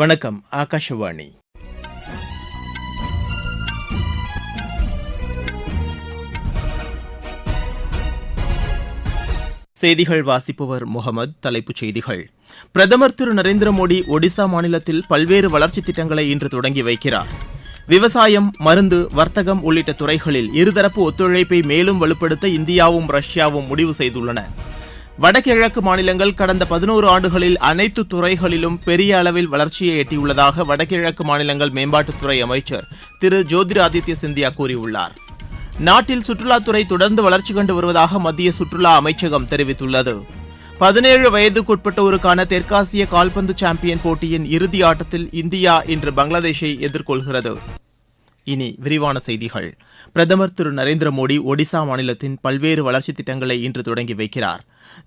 வணக்கம் ஆகாஷவாணி. செய்திகள் வாசிப்பவர் முகமது தலைப்புச் செய்திகள். பிரதமர் திரு நரேந்திர மோடி ஒடிசா மாநிலத்தில் பல்வேறு வளர்ச்சித் திட்டங்களை இன்று தொடங்கி வைக்கிறார். விவசாயம் மருந்து வர்த்தகம் உள்ளிட்ட துறைகளில் இருதரப்பு ஒத்துழைப்பை மேலும் வலுப்படுத்த இந்தியாவும் ரஷ்யாவும் முடிவு செய்துள்ளன. வடகிழக்கு மாநிலங்கள் கடந்த பதினோரு ஆண்டுகளில் அனைத்து துறைகளிலும் பெரிய அளவில் வளர்ச்சியை எட்டியுள்ளதாக வடகிழக்கு மாநிலங்கள் மேம்பாட்டுத்துறை அமைச்சர் திரு ஜோதிராதித்ய சிந்தியா கூறியுள்ளார். நாட்டில் சுற்றுலாத்துறை தொடர்ந்து வளர்ச்சி கண்டு வருவதாக மத்திய சுற்றுலா அமைச்சகம் தெரிவித்துள்ளது. பதினேழு வயதுக்குட்பட்டோருக்கான தெற்காசிய கால்பந்து சாம்பியன் போட்டியின் இறுதி ஆட்டத்தில் இந்தியா இன்று பங்களாதேஷை எதிர்கொள்கிறது. இனி விரிவான செய்திகள். பிரதமர் திரு நரேந்திர மோடி ஒடிசா மாநிலத்தின் பல்வேறு வளர்ச்சித் திட்டங்களை இன்று தொடங்கி வைக்கிறார்.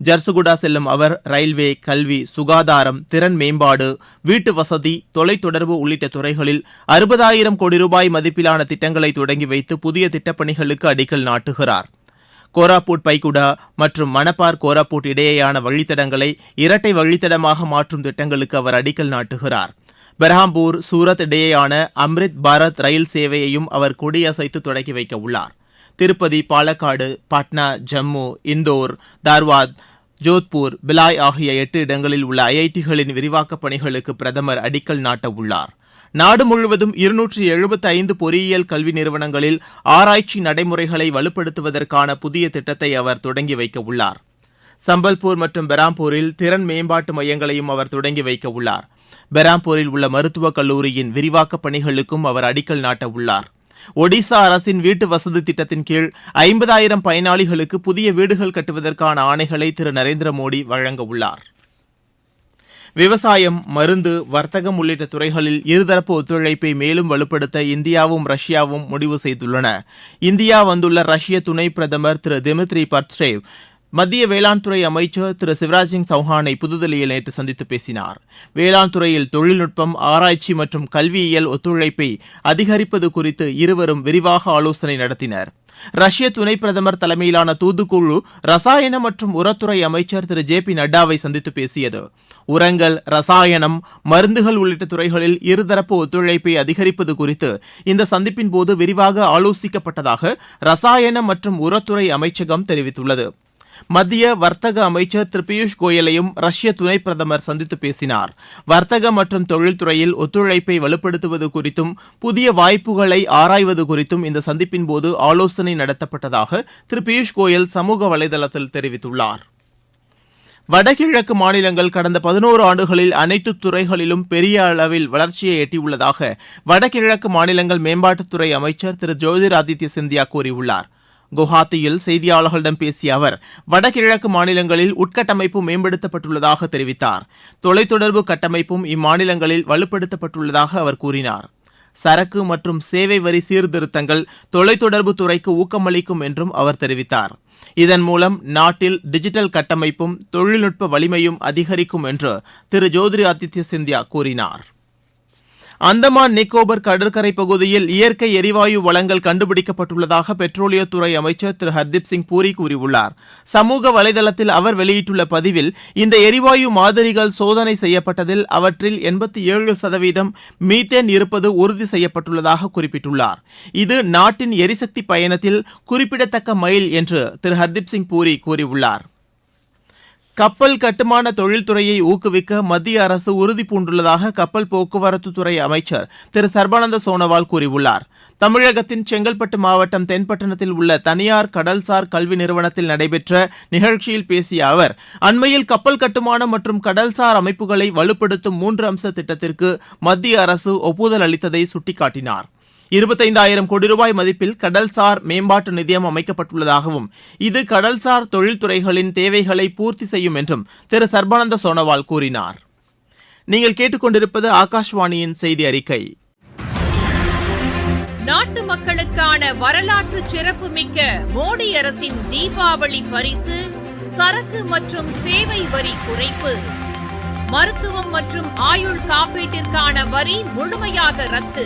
ஜர்சுகுடா செல்லும் அவர் ரயில்வே கல்வி சுகாதாரம் திறன் மேம்பாடு வீட்டு வசதி தொலைத்தொடர்பு உள்ளிட்ட துறைகளில் அறுபதாயிரம் கோடி ரூபாய் மதிப்பிலான திட்டங்களை தொடங்கி வைத்து புதிய திட்டப்பணிகளுக்கு அடிக்கல் நாட்டுகிறார். கோராபூட் பைகுடா மற்றும் மணப்பார் கோராபூட் இடையேயான வழித்தடங்களை இரட்டை வழித்தடமாக மாற்றும் திட்டங்களுக்கு அவர் அடிக்கல் நாட்டுகிறார். பெர்ஹாம்பூர் சூரத் இடையேயான அம்ரித் பாரத் ரயில் சேவையையும் அவர் கொடியசைத்து தொடங்கி வைக்க உள்ளார். திருப்பதி பாலக்காடு பாட்னா ஜம்மு இந்தோர் தார்வாத் ஜோத்பூர் பிலாய் ஆகிய எட்டு இடங்களில் உள்ள ஐஐடிகளின் விரிவாக்கப் பணிகளுக்கு பிரதமர் அடிக்கல் நாட்ட உள்ளார் நாடு முழுவதும் இருநூற்றி எழுபத்தி ஐந்து பொறியியல் கல்வி நிறுவனங்களில் ஆராய்ச்சி நடைமுறைகளை வலுப்படுத்துவதற்கான புதிய திட்டத்தை அவர் தொடங்கி வைக்க உள்ளார் சம்பல்பூர் மற்றும் பெராம்பூரில் திறன் மேம்பாட்டு மையங்களையும் அவர் தொடங்கி வைக்க உள்ளார் பெராம்பூரில் உள்ள மருத்துவக் கல்லூரியின் விரிவாக்கப் பணிகளுக்கும் அவர் அடிக்கல் நாட்ட உள்ளார் ஒடிசா அரசின் வீட்டு வசதி திட்டத்தின் கீழ் ஐம்பதாயிரம் பயனாளிகளுக்கு புதிய வீடுகள் கட்டுவதற்கான ஆணைகளை திரு நரேந்திர மோடி வழங்க உள்ளார். விவசாயம் மருந்து வர்த்தகம் உள்ளிட்ட துறைகளில் இருதரப்பு ஒத்துழைப்பை மேலும் வலுப்படுத்த இந்தியாவும் ரஷ்யாவும் முடிவு செய்துள்ளன. இந்தியா வந்துள்ள ரஷ்ய துணை பிரதமர் திரு திமித்ரி பர்த்ரேவ் மத்திய வேளாண் துறை அமைச்சர் திரு சிவராஜ் சிங் சௌஹானை புதுதில்லியில் நேற்று சந்தித்து பேசினார். வேளாண் துறையில் தொழில்நுட்பம் ஆராய்ச்சி மற்றும் கல்வியியல் ஒத்துழைப்பை அதிகரிப்பது குறித்து இருவரும் விரிவாக ஆலோசனை நடத்தினர். ரஷ்ய துணை பிரதமர் தலைமையிலான தூதுக்குழு ரசாயன மற்றும் உரத்துறை அமைச்சர் திரு ஜே பி நட்டாவை சந்தித்து பேசியது. உரங்கள் ரசாயனம் மருந்துகள் உள்ளிட்ட துறைகளில் இருதரப்பு ஒத்துழைப்பை அதிகரிப்பது குறித்து இந்த சந்திப்பின் போது விரிவாக ஆலோசிக்கப்பட்டதாக ரசாயன மற்றும் உரத்துறை அமைச்சகம் தெரிவித்துள்ளது. மத்திய வர்த்தக அமைச்சர் திரு பியூஷ் கோயலையும் ரஷ்ய துணை பிரதமர் சந்தித்து பேசினார். வர்த்தக மற்றும் தொழில்துறையில் ஒத்துழைப்பை வலுப்படுத்துவது குறித்தும் புதிய வாய்ப்புகளை ஆராய்வது குறித்தும் இந்த சந்திப்பின் போது ஆலோசனை நடத்தப்பட்டதாக திரு பியூஷ் கோயல் சமூக வலைதளத்தில் தெரிவித்துள்ளார். வடகிழக்கு மாநிலங்கள் கடந்த பதினோரு ஆண்டுகளில் அனைத்து துறைகளிலும் பெரிய அளவில் வளர்ச்சியை எட்டியுள்ளதாக வடகிழக்கு மாநிலங்கள் மேம்பாட்டுத்துறை அமைச்சர் திரு ஜோதிராதித்ய சிந்தியா கூறியுள்ளார். குவஹாத்தியில் செய்தியாளர்களிடம் பேசிய அவர் வடகிழக்கு மாநிலங்களில் உட்கட்டமைப்பு மேம்படுத்தப்பட்டுள்ளதாக தெரிவித்தார். தொலைத்தொடர்பு கட்டமைப்பும் இம்மாநிலங்களில் வலுப்படுத்தப்பட்டுள்ளதாக அவர் கூறினார். சரக்கு மற்றும் சேவை வரி சீர்திருத்தங்கள் தொலைத்தொடர்பு துறைக்கு ஊக்கமளிக்கும் என்றும் அவர் தெரிவித்தார். இதன் மூலம் நாட்டில் டிஜிட்டல் கட்டமைப்பும் தொழில்நுட்ப வலிமையும் அதிகரிக்கும் என்று திரு. ஜோதிரி ஆதித்ய சிந்தியா கூறினார். அந்தமான் நிக்கோபர் கடற்கரை பகுதியில் இயற்கை எரிவாயு வளங்கள் கண்டுபிடிக்கப்பட்டுள்ளதாக பெட்ரோலியத்துறை அமைச்சர் திரு ஹர்தீப் சிங் பூரி கூறியுள்ளார். சமூக வலைதளத்தில் அவர் வெளியிட்டுள்ள பதிவில் இந்த எரிவாயு மாதிரிகள் சோதனை செய்யப்பட்டதில் அவற்றில் எண்பத்தி ஏழு சதவீதம் மீத்தேன் இருப்பது உறுதி செய்யப்பட்டுள்ளதாக குறிப்பிட்டுள்ளார். இது நாட்டின் எரிசக்தி பயணத்தில் குறிப்பிடத்தக்க மைல் என்று திரு ஹர்தீப் சிங் பூரி கூறியுள்ளார். கப்பல் கட்டுமான தொழில்துறையை ஊக்குவிக்க மத்திய அரசு உறுதி பூண்டுள்ளதாக கப்பல் போக்குவரத்துத்துறை அமைச்சர் திரு சர்பானந்த சோனோவால் கூறியுள்ளார். தமிழகத்தின் செங்கல்பட்டு மாவட்டம் தென்பட்டணத்தில் உள்ள தனியார் கடல்சார் கல்வி நிறுவனத்தில் நடைபெற்ற நிகழ்ச்சியில் பேசிய அவர் அண்மையில் கப்பல் கட்டுமானம் மற்றும் கடல்சார் அமைப்புகளை வலுப்படுத்தும் மூன்று அம்ச திட்டத்திற்கு மத்திய அரசு ஒப்புதல் அளித்ததை சுட்டிக்காட்டினாா் இருபத்தைந்தாயிரம் கோடி ரூபாய் மதிப்பில் கடல்சார் மேம்பாட்டு நிதியம் அமைக்கப்பட்டுள்ளதாகவும் இது கடல்சார் தொழில்துறைகளின் தேவைகளை பூர்த்தி செய்யும் என்றும் திரு சர்பானந்த சோனோவால் கூறினார். நீங்கள் கேட்டுக்கொண்டிருப்பது ஆகாஷ்வாணியின் செய்தி அறிக்கை. நாட்டு மக்களுக்கான வரலாற்று சிறப்புமிக்க மோடி அரசின் தீபாவளி பரிசு சரக்கு மற்றும் சேவை வரி குறைப்பு. மருத்துவம் மற்றும் ஆயுள் காப்பீட்டிற்கான வரி முழுமையாக ரத்து.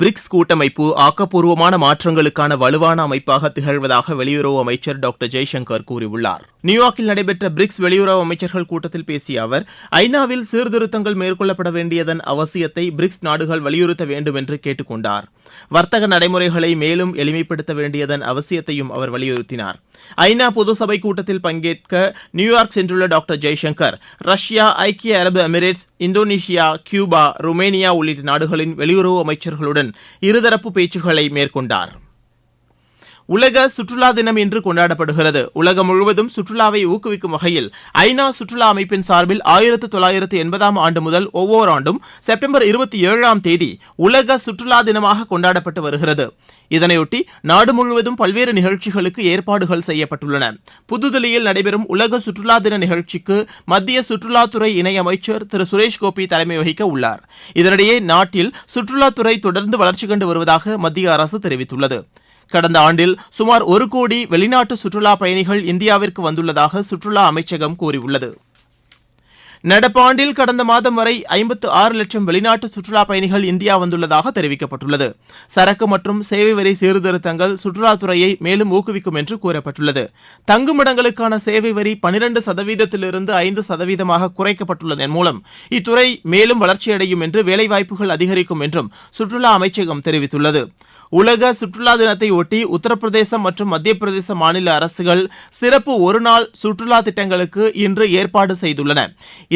பிரிக்ஸ் கூட்டமைப்பு ஆக்கப்பூர்வமான மாற்றங்களுக்கான வலுவான அமைப்பாக திகழ்வதாக வெளியுறவு அமைச்சர் டாக்டர் ஜெய்சங்கர் கூறியுள்ளார். நியூயார்க்கில் நடைபெற்ற பிரிக்ஸ் வெளியுறவு அமைச்சர்கள் கூட்டத்தில் பேசிய அவர் ஐநாவில் சீர்திருத்தங்கள் மேற்கொள்ளப்பட வேண்டியதன் அவசியத்தை பிரிக்ஸ் நாடுகள் வலியுறுத்த வேண்டும் என்று கேட்டுக் கொண்டார் வர்த்தக நடைமுறைகளை மேலும் எளிமைப்படுத்த வேண்டியதன் அவசியத்தையும் அவர் வலியுறுத்தினார். ஐநா பொதுசபை கூட்டத்தில் பங்கேற்க நியூயார்க் சென்றுள்ள டாக்டர் ஜெய்சங்கர் ரஷ்யா ஐக்கிய அரபு எமிரேட்ஸ் இந்தோனேஷியா கியூபா ருமேனியா உள்ளிட்ட நாடுகளின் வெளியுறவு அமைச்சர்களுடன் இருதரப்பு பேச்சுக்களை மேற்கொண்டார். உலக சுற்றுலா தினம் இன்று கொண்டாடப்படுகிறது. உலகம் முழுவதும் சுற்றுலாவை ஊக்குவிக்கும் வகையில் ஐநா சுற்றுலா அமைப்பின் சார்பில் ஆயிரத்து தொள்ளாயிரத்து எண்பதாம் ஆண்டு முதல் ஒவ்வொரு ஆண்டும் செப்டம்பர் இருபத்தி ஏழாம் தேதி உலக சுற்றுலா தினமாக கொண்டாடப்பட்டு வருகிறது. இதனையொட்டி நாடு முழுவதும் பல்வேறு நிகழ்ச்சிகளுக்கு ஏற்பாடுகள் செய்யப்பட்டுள்ளன. புதுதில்லியில் நடைபெறும் உலக சுற்றுலா தின நிகழ்ச்சிக்கு மத்திய சுற்றுலாத்துறை இணையமைச்சர் திரு. சுரேஷ் கோபி தலைமை வகிக்க உள்ளார். இதனிடையே நாட்டில் சுற்றுலாத்துறை தொடர்ந்து வளர்ச்சி கண்டு வருவதாக மத்திய அரசு தெரிவித்துள்ளது. கடந்த ஆண்டில் சுமார் ஒரு கோடி வெளிநாட்டு சுற்றுலா பயணிகள் இந்தியாவிற்கு வந்துள்ளதாக சுற்றுலா அமைச்சகம் கூறியுள்ளது. நடப்பாண்டில் கடந்த மாதம் வரை ஐம்பத்து ஆறு லட்சம் வெளிநாட்டு சுற்றுலாப் பயணிகள் இந்தியா வந்துள்ளதாக தெரிவிக்கப்பட்டுள்ளது. சரக்கு மற்றும் சேவை வரி சீர்திருத்தங்கள் சுற்றுலாத்துறையை மேலும் ஊக்குவிக்கும் என்று கூறப்பட்டுள்ளது. தங்குமிடங்களுக்கான சேவை வரி பனிரெண்டு சதவீதத்திலிருந்து ஐந்து சதவீதமாக குறைக்கப்பட்டுள்ளதன் மூலம் இத்துறை மேலும் வளர்ச்சியடையும் என்று வேலைவாய்ப்புகள் அதிகரிக்கும் என்றும் சுற்றுலா அமைச்சகம் தெரிவித்துள்ளது. உலக சுற்றுலா தினத்தை ஒட்டி உத்தரப்பிரதேசம் மற்றும் மத்திய பிரதேச மாநில அரசுகள் சிறப்பு ஒருநாள் சுற்றுலா திட்டங்களுக்கு இன்று ஏற்பாடு செய்துள்ளன.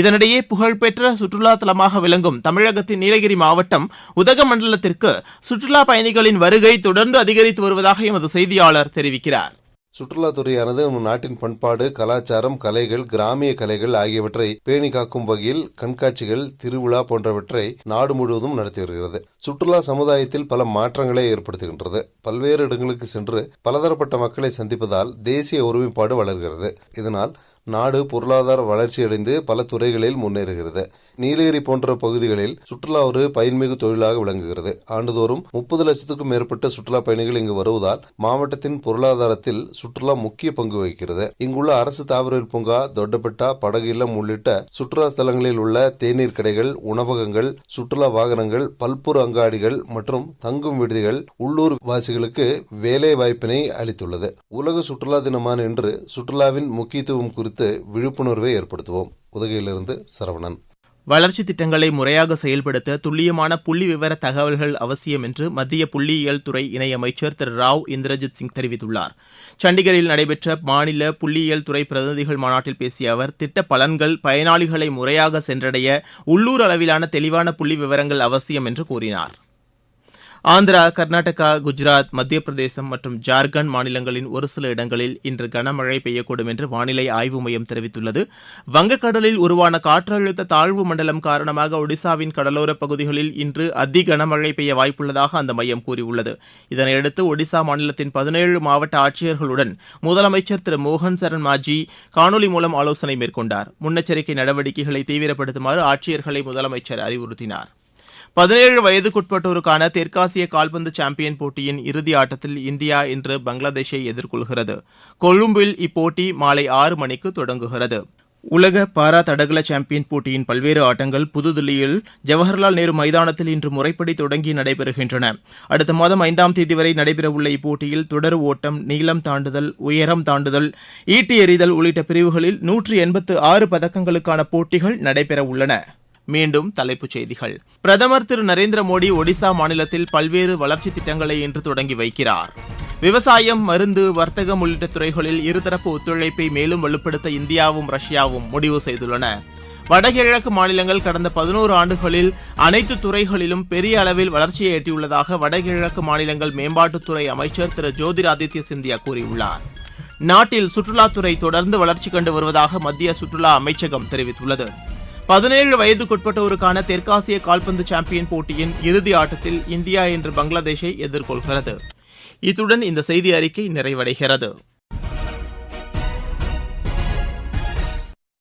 இதனிடையே புகழ்பெற்ற சுற்றுலா தலமாக விளங்கும் தமிழகத்தின் நீலகிரி மாவட்டம் உதகமண்டலத்திற்கு சுற்றுலா பயணிகளின் வருகை தொடர்ந்து அதிகரித்து வருவதாக எமது செய்தியாளர் தெரிவிக்கிறார். சுற்றுலாத்துறையானது நம் நாட்டின் பண்பாடு கலாச்சாரம் கலைகள் கிராமிய கலைகள் ஆகியவற்றை பேணி காக்கும் வகையில் கண்காட்சிகள் திருவிழா போன்றவற்றை நாடு முழுவதும் நடத்தி வருகிறது. சுற்றுலா சமுதாயத்தில் பல மாற்றங்களை ஏற்படுத்துகின்றது. பல்வேறு இடங்களுக்கு சென்று பலதரப்பட்ட மக்களை சந்திப்பதால் தேசிய ஒருமைப்பாடு வளர்கிறது. இதனால் நாடு பொருளாதார வளர்ச்சியடைந்து பல துறைகளில் முன்னேறுகிறது. நீலகிரி போன்ற பகுதிகளில் சுற்றுலா ஒரு பயன்மிகு தொழிலாக விளங்குகிறது. ஆண்டுதோறும் முப்பது லட்சத்துக்கும் மேற்பட்ட சுற்றுலா பயணிகள் இங்கு வருவதால் மாவட்டத்தின் பொருளாதாரத்தில் சுற்றுலா முக்கிய பங்கு வகிக்கிறது. இங்குள்ள அரசு தாவரவியல் பூங்கா தொட்டபெட்டா படகு இல்லம் உள்ளிட்ட சுற்றுலா ஸ்தலங்களில் உள்ள தேநீர் கடைகள் உணவகங்கள் சுற்றுலா வாகனங்கள் பல்பொரு அங்காடிகள் மற்றும் தங்கும் விடுதிகள் உள்ளூர் வாசிகளுக்கு வேலை வாய்ப்பினை அளித்துள்ளது. உலக சுற்றுலா தினமான இன்று சுற்றுலாவின் முக்கியத்துவம் குறித்து விழிப்புணர்வை ஏற்படுத்துவோம். உதகையிலிருந்து சரவணன். வளர்ச்சி திட்டங்களை முறையாக செயல்படுத்த துல்லியமான புள்ளி விவர தகவல்கள் அவசியம் என்று மத்திய புள்ளியியல் துறை இணையமைச்சர் திரு ராவ் இந்திரஜித் சிங் தெரிவித்துள்ளார். சண்டிகரில் நடைபெற்ற மாநில புள்ளியியல் துறை பிரதிநிதிகள் மாநாட்டில் பேசிய அவர் திட்ட பலன்கள் பயனாளிகளை முறையாக சென்றடைய உள்ளூர் அளவிலான தெளிவான புள்ளி விவரங்கள் அவசியம் என்று கூறினார். ஆந்திரா கர்நாடகா குஜராத் மத்திய பிரதேசம் மற்றும் ஜார்க்கண்ட் மாநிலங்களின் ஒரு சில இடங்களில் இன்று கனமழை பெய்யக்கூடும் என்று வானிலை ஆய்வு மையம் தெரிவித்துள்ளது. வங்கக்கடலில் உருவான காற்றழுத்த தாழ்வு மண்டலம் காரணமாக ஒடிசாவின் கடலோரப் பகுதிகளில் இன்று அதி கனமழை பெய்ய வாய்ப்புள்ளதாக அந்த மையம் கூறியுள்ளது. இதனையடுத்து ஒடிசா மாநிலத்தின் பதினேழு மாவட்ட ஆட்சியர்களுடன் முதலமைச்சர் திரு மோகன் சரண் மாஜி காணொலி மூலம் ஆலோசனை மேற்கொண்டார். முன்னெச்சரிக்கை நடவடிக்கைகளை தீவிரப்படுத்துமாறு ஆட்சியர்களை முதலமைச்சர் அறிவுறுத்தினார். பதினேழு வயதுக்குட்பட்டோருக்கான தெற்காசிய கால்பந்து சாம்பியன் போட்டியின் இறுதி ஆட்டத்தில் இந்தியா இன்று பங்களாதேஷை எதிர்கொள்கிறது. கொழும்பில் இப்போட்டி மாலை ஆறு மணிக்கு தொடங்குகிறது. உலக பாரா தடகள சாம்பியன் போட்டியின் பல்வேறு ஆட்டங்கள் புதுதில்லியில் ஜவஹர்லால் நேரு மைதானத்தில் இன்று முறைப்படி தொடங்கி நடைபெறுகின்றன. அடுத்த மாதம் ஐந்தாம் தேதி வரை நடைபெறவுள்ள இப்போட்டியில் தொடர் ஓட்டம் நீளம் தாண்டுதல் உயரம் தாண்டுதல் ஈட்டி எறிதல் உள்ளிட்ட பிரிவுகளில் நூற்றி எண்பத்து ஆறு பதக்கங்களுக்கான போட்டிகள் நடைபெறவுள்ளன. மீண்டும் தலைப்புச் செய்திகள். பிரதமர் திரு நரேந்திர மோடி ஒடிசா மாநிலத்தில் பல்வேறு வளர்ச்சி திட்டங்களை இன்று தொடங்கி வைக்கிறார். விவசாயம் மருந்து வர்த்தகம் உள்ளிட்ட துறைகளில் இருதரப்பு ஒத்துழைப்பை மேலும் வலுப்படுத்த இந்தியாவும் ரஷ்யாவும் முடிவு செய்துள்ளன. வடகிழக்கு மாநிலங்கள் கடந்த பதினோரு ஆண்டுகளில் அனைத்து துறைகளிலும் பெரிய அளவில் வளர்ச்சியை எட்டியுள்ளதாக வடகிழக்கு மாநிலங்கள் மேம்பாட்டுத்துறை அமைச்சர் திரு ஜோதிராதித்ய சிந்தியா கூறியுள்ளார். நாட்டில் சுற்றுலாத்துறை தொடர்ந்து வளர்ச்சி கண்டு வருவதாக மத்திய சுற்றுலா அமைச்சகம் தெரிவித்துள்ளது. பதினேழு வயதுக்குட்பட்டோருக்கான தெற்காசிய கால்பந்து சாம்பியன் போட்டியின் இறுதி ஆட்டத்தில் இந்தியா இன்று பங்களாதேஷை எதிர்கொள்கிறது. இத்துடன் இந்த செய்தி அறிக்கை நிறைவடைகிறது.